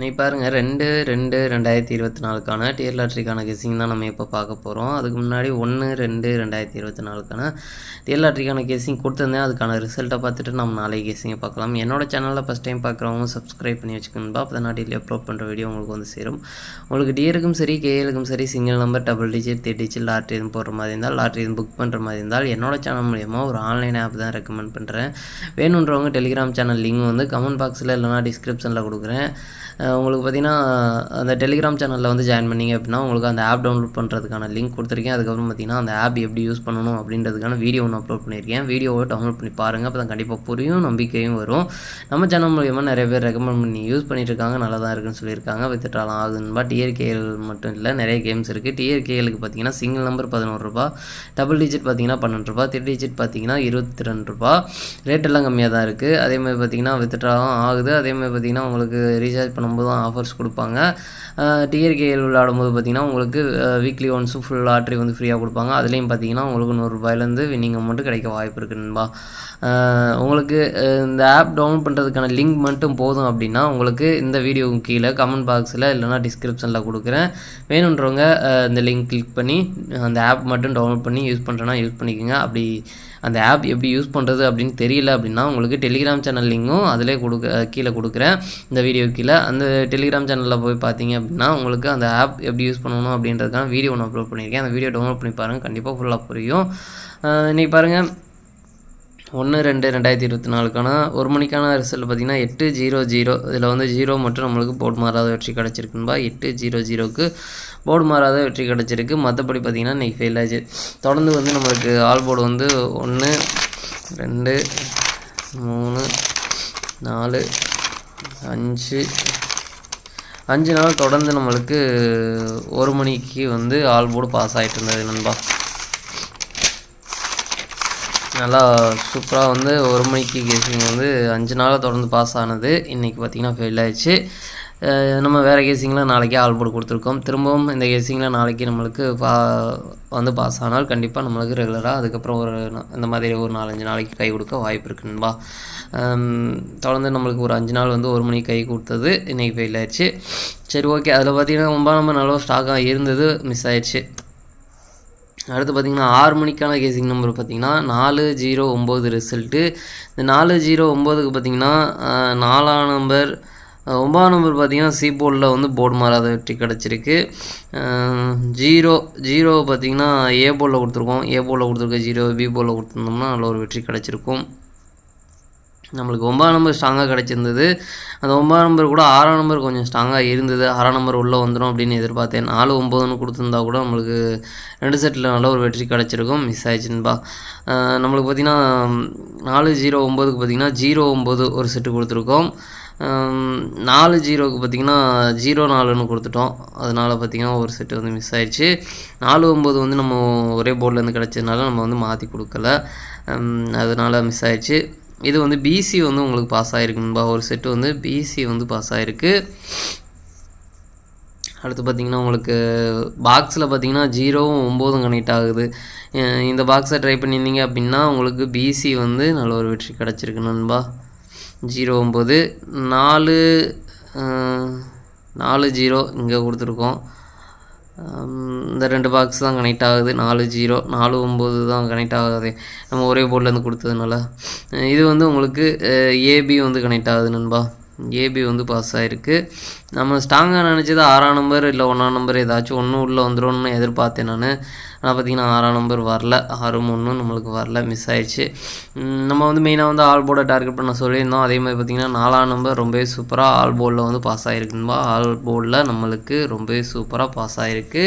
நீ பாருங்கள் ரெண்டு ரெண்டு ரெண்டாயிரத்தி இருபத்தி நாலுக்கான டியர் லாட்ரிக்கான கெஸிங் தான் நம்ம இப்போ பார்க்க போகிறோம் அதுக்கு முன்னாடி ஒன்று ரெண்டு ரெண்டாயிரத்தி இருபத்தி நாலுக்கான டியர் லாட்ரிக்கான கெஸிங் கொடுத்துருந்தேன். அதுக்கான ரிசல்ட்டை பார்த்துட்டு நம்ம நாளைக்கு கெஸிங்கை பார்க்கலாம். என்னோட சேனலில் ஃபஸ்ட் டைம் பார்க்குறவங்க சப்ஸ்கிரைப் பண்ணி வச்சுக்கணும்பா அப்போ தான் நான் டெய்லி அப்லோட் பண்ணுற வீடியோ உங்களுக்கு வந்து சேரும். உங்களுக்கு டியருக்கும் சரி கேஎலுக்கும் சரி single number double digit three digit lottery எதுவும் போடுற மாதிரி இருந்தால் லாட்ரி எதுவும் புக் பண்ணுற மாதிரி இருந்தால் என்னோட சேனல் மூலியமாக ஒரு ஆன்லைன் ஆப் தான் ரெக்கமெண்ட் பண்ணுறேன் வேணுன்றவங்க டெலிகிராம் சேனல் லிங்க் வந்து கமெண்ட் பாக்ஸில் இல்லைனா டிஸ்கிரிப்ஷனில் கொடுக்குறேன். உங்களுக்கு பார்த்தீங்கன்னா அந்த டெலிகிராம் சேனலில் வந்து ஜாயின் பண்ணீங்க அப்படின்னா உங்களுக்கு அந்த ஆப் டவுன்லோட் பண்ணுறதுக்கான லிங்க் கொடுத்துருக்கேன். அதுக்கப்புறம் பார்த்திங்கன்னா அந்த ஆப் எப்படி யூஸ் பண்ணணும் அப்படின்றதுக்கான வீடியோ ஒன்று அப்லோட் பண்ணியிருக்கேன். வீடியோவை டவுன்லோட் பண்ணி பாருங்கள் அப்போ தான் கண்டிப்பாக புரியும் நம்பிக்கையும் வரும். நம்ம சேனல் மூலியமாக நிறைய பேர் ரெக்கமெண்ட் பண்ணி யூஸ் பண்ணிட்டு இருக்காங்க. நல்லா தான் இருக்குன்னு சொல்லியிருக்காங்க. வித்துட்டாலாம் ஆகுதுன்பா டிஆர்கேஎல் மட்டும் இல்லை நிறைய கேம்ஸ் இருக்குது டிஆர்கேஎலுக்கு பார்த்தீங்கன்னா சிங்கிள் நம்பர் பதினோருபா டபுள் டிஜிட் பார்த்தீங்கன்னா பன்னெண்டு ரூபா த்ரீ டிஜிட் பார்த்தீங்கன்னா இருபத்தி ரெண்டு ரூபா. ரேட்டெல்லாம் கம்மியாக தான் இருக்குது அதே மாதிரி பார்த்தீங்கன்னா வித்துட்டாலும் ஆகுது. அதே மாதிரி பார்த்தீங்கன்னா உங்களுக்கு ரீசார்ஜ் பண்ணும்போது ஆஃபர்ஸ் கொடுப்பாங்க. டிஆர்கேஎல் விளையாடும்போது பார்த்தீங்கன்னா உங்களுக்கு வீக்லி ஒன்ஸும் ஃபுல் லாட்ரி வந்து ஃப்ரீயாக கொடுப்பாங்க. அதுலேயும் பார்த்தீங்கன்னா உங்களுக்கு நூறுரூபாயிலேருந்து வின்னிங் அமௌண்ட்டு கிடைக்க வாய்ப்பு இருக்குது நண்பா. உங்களுக்கு இந்த ஆப் டவுன்லோட் பண்ணுறதுக்கான லிங்க் மட்டும் போதும் அப்படின்னா உங்களுக்கு இந்த வீடியோவுக்கு கீழே கமெண்ட் பாக்ஸில் இல்லைனா டிஸ்கிரிப்ஷனில் கொடுக்குறேன். வேணுன்றவங்க இந்த லிங்க் கிளிக் பண்ணி அந்த ஆப் மட்டும் டவுன்லோட் பண்ணி யூஸ் பண்ணுறேன்னா யூஸ் பண்ணிக்கோங்க. அப்படி அந்த ஆப் எப்படி யூஸ் பண்ணுறது அப்படின்னு தெரியல அப்படின்னா உங்களுக்கு டெலிகிராம் சேனல் லிங்கும் அதிலே கொடுக்க கீழே கொடுக்குறேன் இந்த வீடியோ கீழே. அந்த டெலிகிராம் சேனலில் போய் பார்த்தீங்க அப்படின்னா உங்களுக்கு அந்த ஆப் எப்படி யூஸ் பண்ணணும் அப்படின்றதுக்கான வீடியோ ஒன்று அப்லோட் பண்ணியிருக்கேன். அந்த வீடியோ டவுன்லோட் பண்ணி பாருங்கள் கண்டிப்பாக ஃபுல்லாக புரியும். இன்றைக்கி பாருங்கள் ஒன்று ரெண்டு ரெண்டாயிரத்தி இருபத்தி நாலுக்கான ஒரு மணிக்கான ரிசல்ட் பார்த்தீங்கன்னா எட்டு ஜீரோ ஜீரோ. இதில் வந்து ஜீரோ மட்டும் நம்மளுக்கு போர்டு மாறாத வெற்றி கிடச்சிருக்குன்பா எட்டு ஜீரோ ஜீரோக்கு போர்டு மாறாத வெற்றி கிடச்சிருக்கு. மற்றபடி பார்த்தீங்கன்னா இன்றைக்கி ஃபெயில் ஆச்சு. தொடர்ந்து வந்து நம்மளுக்கு ஆல் போர்டு வந்து ஒன்று ரெண்டு மூணு நாலு அஞ்சு. அஞ்சு நாள் தொடர்ந்து நம்மளுக்கு ஒரு மணிக்கு வந்து ஆல் போர்டு பாஸ் ஆகிட்டு இருந்தது நண்பா. நல்லா சூப்பராக வந்து ஒரு மணிக்கு கேசிங் வந்து அஞ்சு நாளாக தொடர்ந்து பாஸ் ஆனது. இன்றைக்கி பார்த்திங்கன்னா ஃபெயில் ஆயிடுச்சு. நம்ம வேறு கேசிங்லாம் நாளைக்கே ஆல் போர்டு கொடுத்துருக்கோம். திரும்பவும் இந்த கேசிங்லாம் நாளைக்கு நம்மளுக்கு பா வந்து பாஸ் ஆனால் கண்டிப்பாக நம்மளுக்கு ரெகுலராக அதுக்கப்புறம் ஒரு இந்த மாதிரி ஒரு நாலஞ்சு நாளைக்கு கை கொடுக்க வாய்ப்பு இருக்குன்பா தொடர்ந்து நம்மளுக்கு ஒரு அஞ்சு நாள் வந்து ஒரு மணிக்கு கை கொடுத்தது. இன்றைக்கி ஃபெயில் ஆயிடுச்சு. சரி ஓகே அதில் பார்த்தீங்கன்னா ரொம்ப நம்ம நல்ல ஸ்டாக்காக இருந்தது மிஸ் ஆயிடுச்சு. அடுத்து பார்த்தீங்கன்னா ஆறு மணிக்கான கேசிங் நம்பர் பார்த்திங்கன்னா நாலு ஜீரோ ஒம்பது ரிசல்ட்டு இந்த நாலு ஜீரோ ஒம்போதுக்கு பார்த்தீங்கன்னா நாலாம் நம்பர் ஒம்பதாம் நம்பர் பார்த்திங்கன்னா சி போர்டில் வந்து போர்டு மாறாத வெற்றி கிடச்சிருக்கு. ஜீரோ ஜீரோ பார்த்தீங்கன்னா ஏ போர்டில் கொடுத்துருக்கோம். ஏ போர்டில் கொடுத்துருக்க ஜீரோ பி போர்டில் கொடுத்துருந்தோம்னா நல்ல ஒரு வெற்றி கிடச்சிருக்கும். நம்மளுக்கு ஒம்பதாம் நம்பர் ஸ்ட்ராங்காக கிடச்சிருந்தது. அந்த ஒன்பதாம் நம்பர் கூட ஆறாம் நம்பர் கொஞ்சம் ஸ்ட்ராங்காக இருந்தது. ஆறாம் நம்பர் உள்ளே வந்துடும் அப்படின்னு எதிர்பார்த்தேன். நாலு ஒம்பதுன்னு கொடுத்துருந்தா கூட நம்மளுக்கு ரெண்டு செட்டில் நல்ல ஒரு வெற்றி கிடச்சிருக்கும். மிஸ் ஆயிடுச்சுன்பா. நம்மளுக்கு பார்த்திங்கன்னா நாலு ஜீரோ ஒம்பதுக்கு பார்த்திங்கன்னா ஜீரோ ஒம்பது ஒரு செட்டு கொடுத்துருக்கோம். நாலு ஜீரோக்கு பார்த்திங்கன்னா ஜீரோ நாலுன்னு கொடுத்துட்டோம். அதனால் பார்த்திங்கன்னா ஒரு செட்டு வந்து மிஸ் ஆயிடுச்சு. நாலு ஒம்பது வந்து நம்ம ஒரே போர்ட்லேருந்து கிடச்சதுனால நம்ம வந்து மாற்றி கொடுக்கல. அதனால் மிஸ் ஆயிடுச்சு. இது வந்து பிசி வந்து உங்களுக்கு பாஸ் ஆகிருக்குன்பா ஒரு செட்டு வந்து பிசி வந்து பாஸ் ஆகிருக்கு அடுத்து பார்த்தீங்கன்னா உங்களுக்கு பாக்ஸில் பார்த்தீங்கன்னா ஜீரோவும் ஒம்போதும் கனெக்ட் ஆகுது. இந்த பாக்ஸை ட்ரை பண்ணியிருந்தீங்க அப்படின்னா உங்களுக்கு பிசி வந்து நல்ல ஒரு வெற்றி கிடச்சிருக்கு நண்பா. ஜீரோ ஒம்பது நாலு நாலு ஜீரோ இங்கே கொடுத்துருக்கோம். இந்த ரெண்டு பாக்ஸ் தான் கனெக்ட் ஆகுது. நாலு ஜீரோ நாலு ஒம்பது தான் கனெக்ட் ஆகாது. நம்ம ஒரே போர்ட்லேருந்து கொடுத்ததுனால. இது வந்து உங்களுக்கு ஏபி வந்து கனெக்ட் ஆகுது நண்பா. ஏபி வந்து பாஸ் ஆகிருக்கு நம்ம ஸ்ட்ராங்காக நினச்சது ஆறாம் நம்பர் இல்லை ஒன்றாம் நம்பர் ஏதாச்சும் ஒன்று உள்ளே வந்துடும் எதிர்பார்த்தேன் நான். ஆனால் பார்த்தீங்கன்னா ஆறாம் நம்பர் வரல ஆறும் மூணு நம்மளுக்கு வரல மிஸ் ஆயிடுச்சு. நம்ம வந்து மெயினாக வந்து ஆல் போர்டை டார்கெட் பண்ண சொல்லியிருந்தோம். அதே மாதிரி பார்த்தீங்கன்னா நாலாம் நம்பர் ரொம்பவே சூப்பராக ஆல் போர்டில் வந்து பாஸ் ஆகிருக்குன்பா ஆல் போர்டில் நம்மளுக்கு ரொம்பவே சூப்பராக பாஸ் ஆகிருக்கு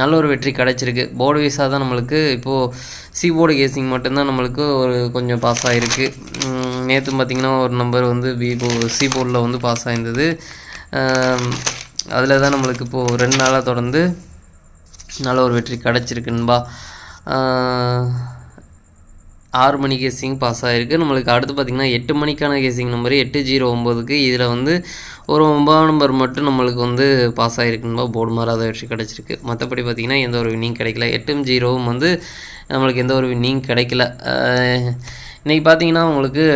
நல்ல ஒரு வெற்றி கிடச்சிருக்கு. போர்டு வைஸாக தான் நம்மளுக்கு இப்போது சி போர்டு கேசிங் மட்டும்தான் நம்மளுக்கு ஒரு கொஞ்சம் பாஸ் ஆகிருக்கு நேற்று பார்த்திங்கன்னா ஒரு நம்பர் வந்து பி போ சி போர்டில் வந்து பாஸ் ஆயிருந்தது. அதில் தான் நம்மளுக்கு இப்போது ரெண்டு நாளாக தொடர்ந்து நல்ல ஒரு வெற்றி கிடச்சிருக்குன்பா ஆறு மணி கேசிங் பாஸ் ஆகிருக்கு நம்மளுக்கு அடுத்து பார்த்திங்கன்னா எட்டு மணிக்கான கேசிங் நம்பர் எட்டு ஜீரோ ஒம்போதுக்கு இதில் வந்து ஒரு ஒன்பதாம் நம்பர் மட்டும் நம்மளுக்கு வந்து பாஸ் ஆகிருக்குன்னு போர்டு மாறாத வெற்றி கிடச்சிருக்கு. மற்றபடி பார்த்திங்கன்னா எந்த ஒரு வின்னிங் கிடைக்கல. எட்டும் ஜீரோவும் வந்து நம்மளுக்கு எந்த ஒரு வின்னிங் கிடைக்கல. இன்றைக்கி பார்த்தீங்கன்னா உங்களுக்கு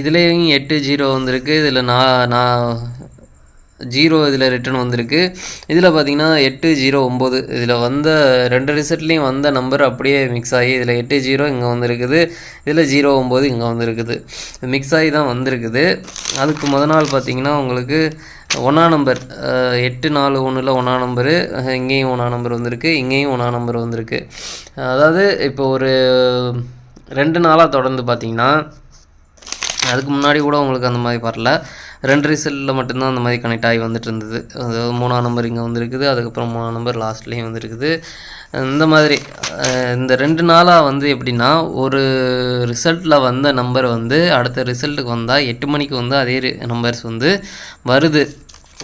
இதுலேயும் எட்டு ஜீரோ வந்திருக்கு. இதில் நான் நான் ஜீரோ இதில் ரிட்டர்ன் வந்திருக்கு. இதில் பார்த்தீங்கன்னா எட்டு ஜீரோ ஒம்பது. இதில் வந்த ரெண்டு ரிசல்ட்லேயும் வந்த நம்பர் அப்படியே மிக்ஸ் ஆகி இதில் எட்டு ஜீரோ இங்கே வந்திருக்குது. இதில் ஜீரோ ஒம்பது இங்கே வந்திருக்குது. மிக்ஸ் ஆகி தான் வந்திருக்குது. அதுக்கு முத நாள் பார்த்தீங்கன்னா உங்களுக்கு ஒன்றா நம்பர் எட்டு நாலு ஒன்றில் ஒன்றா நம்பரு இங்கேயும் ஒன்றா நம்பர் வந்திருக்கு இங்கேயும் ஒன்றா நம்பர் வந்திருக்கு. அதாவது இப்போ ஒரு ரெண்டு நாளாக தொடர்ந்து பார்த்தீங்கன்னா அதுக்கு முன்னாடி கூட உங்களுக்கு அந்த மாதிரி வரல. ரெண்டு ரிசல்ட்டில் மட்டும்தான் அந்த மாதிரி கனெக்ட் ஆகி வந்துட்டு இருந்தது. அதாவது மூணாம் நம்பர் இங்கே வந்துருக்குது அதுக்கப்புறம் மூணாம் நம்பர் லாஸ்ட்லேயும் வந்துருக்குது. இந்த மாதிரி இந்த ரெண்டு நாளாக வந்து எப்படின்னா ஒரு ரிசல்ட்டில் வந்த நம்பர் வந்து அடுத்த ரிசல்ட்டுக்கு வந்தால் எட்டு மணிக்கு வந்து அதே நம்பர்ஸ் வந்து வருது.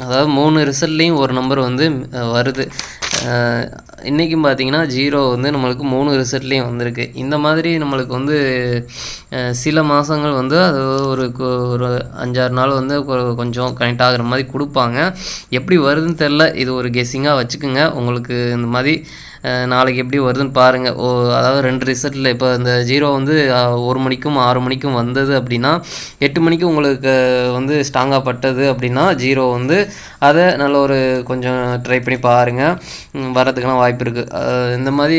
அதாவது மூணு ரிசல்ட்லேயும் ஒரு நம்பர் வந்து வருது. இன்றைக்கும் பார்த்தீங்கன்னா ஜீரோ வந்து நம்மளுக்கு மூணு ரிசல்ட்லேயும் வந்திருக்கு. இந்த மாதிரி நம்மளுக்கு வந்து சில மாதங்கள் வந்து அது ஒரு ஒரு அஞ்சாறு நாள் வந்து கொஞ்சம் கனெக்ட் ஆகுற மாதிரி கொடுப்பாங்க. எப்படி வருதுன்னு தெரில இது ஒரு கெஸ்ஸிங்காக வச்சுக்கோங்க. உங்களுக்கு இந்த மாதிரி நாளைக்கு எப்படி வருதுன்னு பாருங்கள் ஓ அதாவது ரெண்டு ரிசல்ட்டில் இப்போ இந்த ஜீரோ வந்து ஒரு மணிக்கும் ஆறு மணிக்கும் வந்தது அப்படின்னா எட்டு மணிக்கு உங்களுக்கு வந்து ஸ்ட்ராங்காக பட்டது அப்படின்னா ஜீரோ வந்து அதை நல்ல ஒரு கொஞ்சம் ட்ரை பண்ணி பாருங்கள் வரதுக்கான வரதுக்கெல்லாம் வாய்ப்பு இருக்குது இந்த மாதிரி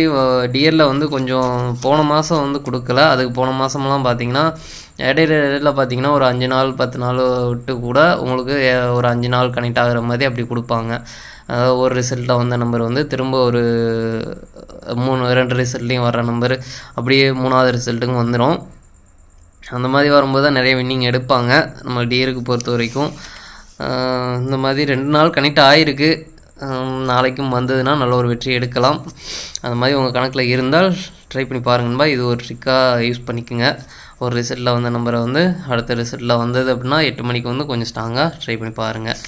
டிஎல்ல வந்து கொஞ்சம் போன மாதம் வந்து கொடுக்கல. அதுக்கு போன மாதம்லாம் பார்த்தீங்கன்னா இடையில இடையில பார்த்தீங்கன்னா ஒரு அஞ்சு நாள் பத்து நாள் விட்டு கூட உங்களுக்கு ஒரு அஞ்சு நாள் கனெக்ட் ஆகுற மாதிரி அப்படி கொடுப்பாங்க. அதாவது ஒரு ரிசல்ட்டாக வந்த நம்பர் வந்து திரும்ப ஒரு மூணு ரெண்டு ரிசல்ட்லேயும் வர்ற நம்பர் அப்படியே மூணாவது ரிசல்ட்டுக்கும் வந்துடும் அந்த மாதிரி வரும்போது தான் நிறைய வின்னிங் எடுப்பாங்க. நம்ம டிஎருக்கு பொறுத்த வரைக்கும். இந்த மாதிரி ரெண்டு நாள் கனெக்ட் ஆகிருக்கு நாளைக்கும் வந்ததுன்னா நல்ல ஒரு வெற்றி எடுக்கலாம். அந்த மாதிரி உங்கள் கணக்கில் இருந்தால் ட்ரை பண்ணி பாருங்கன்பா இது ஒரு ட்ரிக்காக யூஸ் பண்ணிக்கோங்க. ஒரு ரிசல்ட்டில் வந்த நம்பரை வந்து அடுத்த ரிசல்ட்டில் வந்தது அப்படின்னா எட்டு மணிக்கு வந்து கொஞ்சம் ஸ்ட்ராங்காக ட்ரை பண்ணி பாருங்கள்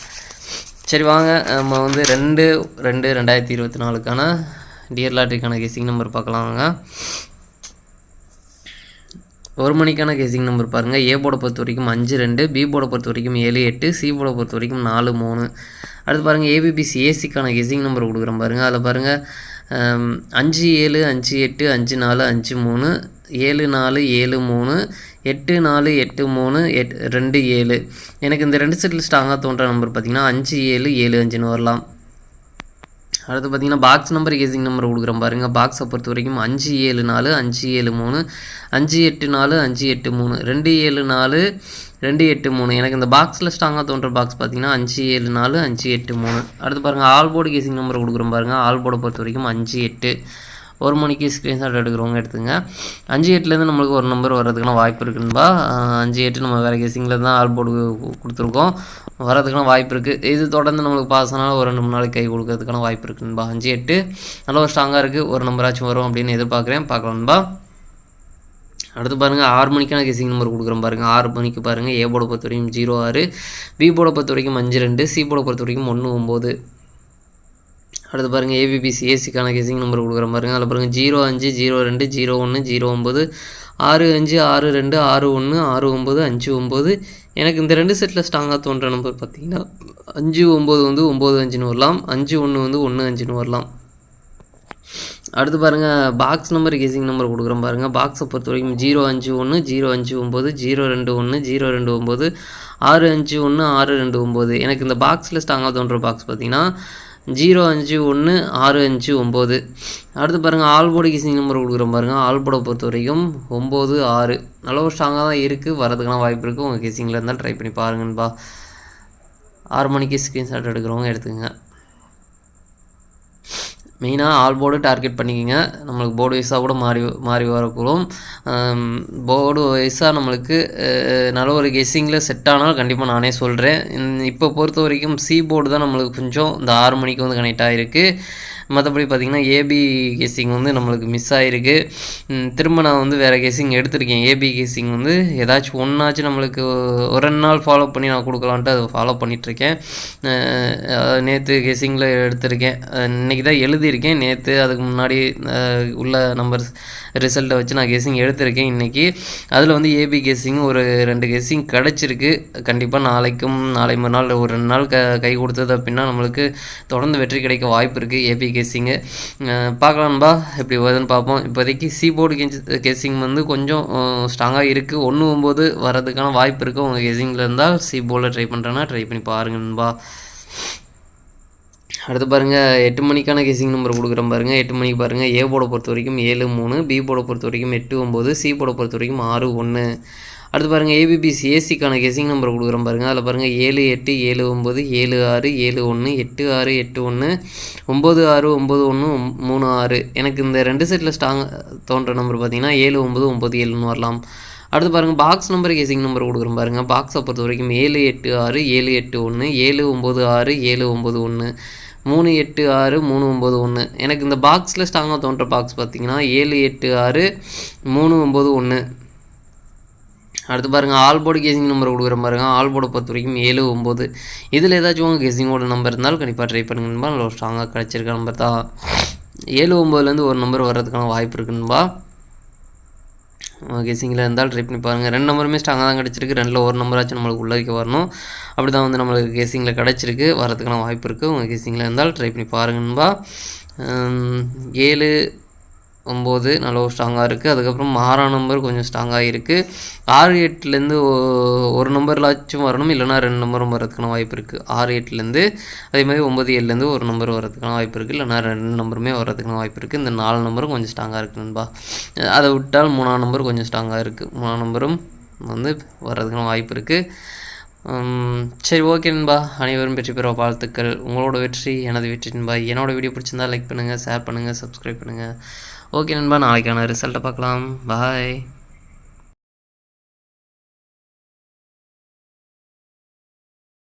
சரி வாங்க. நம்ம வந்து ரெண்டு ரெண்டு ரெண்டாயிரத்தி இருபத்தி நாலுக்கான டியர் லாட்ரிக்கான கெஸிங் நம்பர் பார்க்கலாம் வாங்க ஒரு மணிக்கான கேசிங் நம்பர் பாருங்கள் ஏ போர்டை பொறுத்த வரைக்கும் அஞ்சு ரெண்டு பி போர்டை பொறுத்த வரைக்கும் ஏழு எட்டு சி போர்டை பொறுத்த வரைக்கும் நாலு மூணு. அடுத்து பாருங்கள் ஏபிபிசி ஏசிக்கான கெஸிங் நம்பர் கொடுக்குறேன் பாருங்கள் அதில் பாருங்கள் அஞ்சு ஏழு அஞ்சு எட்டு அஞ்சு நாலு அஞ்சு மூணு ஏழு நாலு ஏழு மூணு எட்டு நாலு எட்டு மூணு எட் ரெண்டு ஏழு. எனக்கு இந்த ரெண்டு செட்டில் ஸ்ட்ராங்காக தோன்ற நம்பர் பார்த்தீங்கன்னா அஞ்சு ஏழு ஏழு அஞ்சுன்னு வரலாம். அடுத்து பார்த்தீங்கன்னா பாக்ஸ் நம்பர் கேசிங் நம்பர் கொடுக்குறோம் பாருங்கள் பாக்ஸை பொறுத்த வரைக்கும் அஞ்சு ஏழு நாலு அஞ்சு ஏழு மூணு அஞ்சு எட்டு நாலு அஞ்சு எட்டு மூணு. ரெண்டு ஏழு நாலு ரெண்டு எட்டு மூணு. எனக்கு இந்த பாக்ஸில் ஸ்ட்ராங்காக தோன்ற பாக்ஸ் பார்த்தீங்கன்னா அஞ்சு ஏழு நாலு அஞ்சு எட்டு மூணு. அடுத்து பாருங்கள் ஆல்போர்டு கேசிங் நம்பர் கொடுக்குறோம் பாருங்கள் ஆல்போர்டை பொறுத்த வரைக்கும் அஞ்சு எட்டு. ஒரு மணிக்கு ஸ்க்ரீன்ஷாட் எடுக்கிறவங்க எடுத்துங்க. அஞ்சு எட்டுலேருந்து நம்மளுக்கு ஒரு நம்பர் வர்றதுக்கான வாய்ப்பு இருக்குன்பா அஞ்சு எட்டு நம்ம வேறு கேசிங்கில் தான் ஆல் போர்டு கொடுத்துருக்கோம். வரதுக்கான வாய்ப்பு இருக்குது இது தொடர்ந்து நம்மளுக்கு பாஸ் ஆனாலும் ஒரு ரெண்டு மூணு நாளைக்கு கை கொடுக்கறதுக்கான வாய்ப்பு இருக்குன்பா அஞ்சு எட்டு நல்ல ஒரு ஸ்ட்ராங்காக இருக்குது ஒரு நம்பராச்சும் வரும் அப்படின்னு எதிர்பார்க்குறேன். பார்க்கலாம்பா அடுத்து பாருங்கள் ஆறு மணிக்கான கெஸிங் நம்பர் கொடுக்குறோம் பாருங்கள் ஆறு மணிக்கு பாருங்கள் ஏ போட பொறுத்த வரைக்கும் ஜீரோ ஆறு பி போட பொறுத்த வரைக்கும் அஞ்சு ரெண்டு சி போட பொறுத்த வரைக்கும் ஒன்று ஒம்பது. அடுத்து பாருங்கள் ஏபிபிசி ஏசிக்கான கேசிங் நம்பர் கொடுக்குற பாருங்கள் அதில் பாருங்கள் ஜீரோ அஞ்சு ஜீரோ ரெண்டு ஜீரோ ஒன்று ஜீரோ ஒம்பது ஆறு அஞ்சு ஆறு ரெண்டு ஆறு ஒன்று ஆறு ஒம்பது அஞ்சு ஒம்பது எனக்கு இந்த ரெண்டு செட்டில் ஸ்ட்ராங்காக தோன்ற நம்பர் பார்த்தீங்கன்னா அஞ்சு ஒம்பது வந்து ஒம்பது அஞ்சுன்னு வரலாம். அஞ்சு ஒன்று வந்து ஒன்று அஞ்சுன்னு வரலாம். அடுத்து பாருங்கள் பாக்ஸ் நம்பர் கேசிங் நம்பர் கொடுக்குறோம் பாருங்கள் பாக்ஸை பொறுத்த வரைக்கும் ஜீரோ அஞ்சு ஒன்று ஜீரோ அஞ்சு ஒம்பது ஜீரோ ரெண்டு ஒன்று ஜீரோ ரெண்டு ஒம்பது ஆறு அஞ்சு ஒன்று ஆறு ரெண்டு ஒம்பது எனக்கு இந்த பாக்ஸில் ஸ்ட்ராங்காக தோன்ற பாக்ஸ் பார்த்தீங்கன்னா ஜீரோ அஞ்சு ஒன்று ஆறு அஞ்சு ஒம்பது. அடுத்து பாருங்கள் ஆல்போர்டு கேசிங் நம்பர் கொடுக்குறோம் பாருங்கள் ஆல்போர்டை பொறுத்த வரைக்கும் ஒம்பது ஆறு. நல்ல ஒரு ஸ்ட்ராங்காக தான் இருக்குது வரதுக்கெல்லாம் வாய்ப்பு இருக்குது உங்கள் கிசிங்கில் இருந்தால் ட்ரை பண்ணி பாருங்கன்பா. ஆறு மணிக்கு ஸ்க்ரீன்ஷாட் எடுக்கிறவங்க எடுத்துக்கங்க. மெயினாக ஆல் போர்டு டார்கெட் பண்ணிக்கோங்க. நம்மளுக்கு போர்டு வைஸாக கூட மாறி மாறி வரக்கூடும். போர்டு வைஸாக நம்மளுக்கு நல்ல ஒரு கெஸ்ஸிங்கில் செட் ஆனால் கண்டிப்பாக நானே சொல்கிறேன் இப்போ பொறுத்த வரைக்கும் சி போர்டு தான் நம்மளுக்கு கொஞ்சம் இந்த ஆறு மணிக்கு வந்து கனெக்ட் ஆகிருக்கு மற்றபடி பார்த்திங்கன்னா ஏபி கேசிங் வந்து நம்மளுக்கு மிஸ் ஆகிருக்கு திரும்ப நான் வந்து வேறு கேசிங் எடுத்திருக்கேன். ஏபி கேசிங் வந்து ஏதாச்சும் ஒன்றாச்சும் நம்மளுக்கு ஒரு ரெண்டு நாள் ஃபாலோ பண்ணி நான் கொடுக்கலான்ட்டு அதை ஃபாலோ பண்ணிகிட்ருக்கேன் நேற்று கேசிங்கில் எடுத்திருக்கேன். இன்றைக்கி இன்னைக்கு தான் எழுதியிருக்கேன். நேற்று அதுக்கு முன்னாடி உள்ள நம்பர் ரிசல்ட்டை வச்சு நான் கெஸ்ஸிங் எடுத்திருக்கேன் இன்றைக்கி அதில் வந்து ஏபி கெஸ்ஸிங் ஒரு ரெண்டு கெஸ்ஸிங் கிடச்சிருக்கு. கண்டிப்பாக நாளைக்கும் நாளை மறுநாள் ஒரு ரெண்டு நாள் க கை கொடுத்தது அப்படின்னா நம்மளுக்கு தொடர்ந்து வெற்றி கிடைக்க வாய்ப்பு இருக்குது ஏபி கேசிங்கு பார்க்கலாம்பா எப்படி வருதுன்னு பார்ப்போம். இப்போதைக்கு சி போர்டு கேசிங் வந்து கொஞ்சம் ஸ்ட்ராங்காக இருக்குது ஒன்று ஒம்பது வரதுக்கான வாய்ப்பு இருக்குது உங்கள் கெஸிங்கில் இருந்தால். சி போர்டில் ட்ரை பண்ணுறேன்னா ட்ரை பண்ணி பாருங்க நண்பா. அடுத்து பாருங்கள் எட்டு மணிக்கான கேசிங் நம்பர் கொடுக்குறேன் பாருங்கள் எட்டு மணிக்கு பாருங்கள் ஏ போட பொறுத்த வரைக்கும் ஏழு மூணு பி போட பொறுத்த வரைக்கும் எட்டு ஒம்பது சி போட பொறுத்த வரைக்கும் ஆறு ஒன்று அடுத்து பாருங்கள் ஏபிபிசி ஏசிக்கான கெசிங் நம்பர் கொடுக்குறேன் பாருங்கள் அதில் பாருங்கள் ஏழு எட்டு ஏழு ஒம்பது ஏழு ஆறு ஏழு ஒன்று எட்டு ஆறு எட்டு ஒன்று ஒம்பது ஆறு ஒம்பது ஒன்று மூணு ஆறு. எனக்கு இந்த ரெண்டு செட்டில் ஸ்ட்ராங் தோன்ற நம்பர் பார்த்தீங்கன்னா ஏழு ஒம்பது ஒம்பது ஏழுன்னு வரலாம். அடுத்து பாருங்கள் பாக்ஸ் நம்பர் கேசிங் நம்பர் கொடுக்குறோம் பாருங்கள் பாக்ஸை பொறுத்த வரைக்கும் ஏழு எட்டு ஆறு ஏழு எட்டு ஒன்று ஏழு ஒம்பது ஆறு ஏழு ஒம்பது ஒன்று மூணு எட்டு ஆறு மூணு ஒம்பது ஒன்று எனக்கு இந்த பாக்ஸில் ஸ்ட்ராங்காக தோன்ற பாக்ஸ் பார்த்தீங்கன்னா ஏழு எட்டு ஆறு மூணு ஒம்பது ஒன்று அடுத்து பாருங்கள் ஆல் போர்டு கேசிங் நம்பர் கொடுக்குற பாருங்க ஆல் போர்டை பொறுத்த வரைக்கும் ஏழு ஒம்பது இதில் ஏதாச்சும் உங்கள் கேசிங்கோட நம்பர் இருந்தாலும் கண்டிப்பாக ட்ரை பண்ணுங்கன்பா நல்ல ஸ்ட்ராங்காக கிடச்சிருக்க நம்பர் தான். ஏழு ஒம்பதுலேருந்து ஒரு நம்பர் வர்றதுக்கான வாய்ப்பு இருக்குன்பா கெஸிங்கில் இருந்தால் ட்ரை பண்ணி பாருங்கள் ரெண்டு நம்பருமே ஸ்ட்ராங்காக தான் கிடச்சிருக்கு. ரெண்டில் ஒரு நம்பராச்சும் நம்மளுக்கு உள்ளே வரணும். அப்படி தான் வந்து நம்மளுக்கு கெஸிங்கில் கிடச்சிருக்கு. வரதுக்கான வாய்ப்பு இருக்குது உங்கள் கெஸிங்கில் இருந்தால் ட்ரை பண்ணி பாருங்கன்பா ஏழு ஒம்பது நல்ல ஒரு ஸ்ட்ராங்காக இருக்குது அதுக்கப்புறம் மாறா நம்பர் கொஞ்சம் ஸ்ட்ராங்காக இருக்குது ஆறு எட்டுலேருந்து ஒரு நம்பர்லாச்சும் வரணும். இல்லைனா ரெண்டு நம்பரும் வரதுக்கான வாய்ப்பு இருக்குது ஆறு எட்டுலேருந்து அதே மாதிரி ஒம்பது ஏழுலேருந்து ஒரு நம்பர் வரதுக்கான வாய்ப்பு இருக்குது இல்லைனா ரெண்டு நம்பருமே வரதுக்கான வாய்ப்பு இருக்குது இந்த நாலு நம்பரும் கொஞ்சம் ஸ்ட்ராங்காக இருக்குது நண்பா. அதை விட்டால் மூணாம் நம்பர் கொஞ்சம் ஸ்ட்ராங்காக இருக்குது மூணாம் நம்பரும் வந்து வர்றதுக்கான வாய்ப்பு இருக்குது சரி ஓகே நண்பா. அனைவரும் வெற்றி பெற வாழ்த்துக்கள். உங்களோட வெற்றி எனது வெற்றி நண்பா. என்னோட வீடியோ பிடிச்சிருந்தா லைக் பண்ணுங்கள் ஷேர் பண்ணுங்கள் சப்ஸ்கிரைப் பண்ணுங்கள் ஓகே நண்பா நாளைக்கான ரிசல்ட்டை பார்க்கலாம். பாய்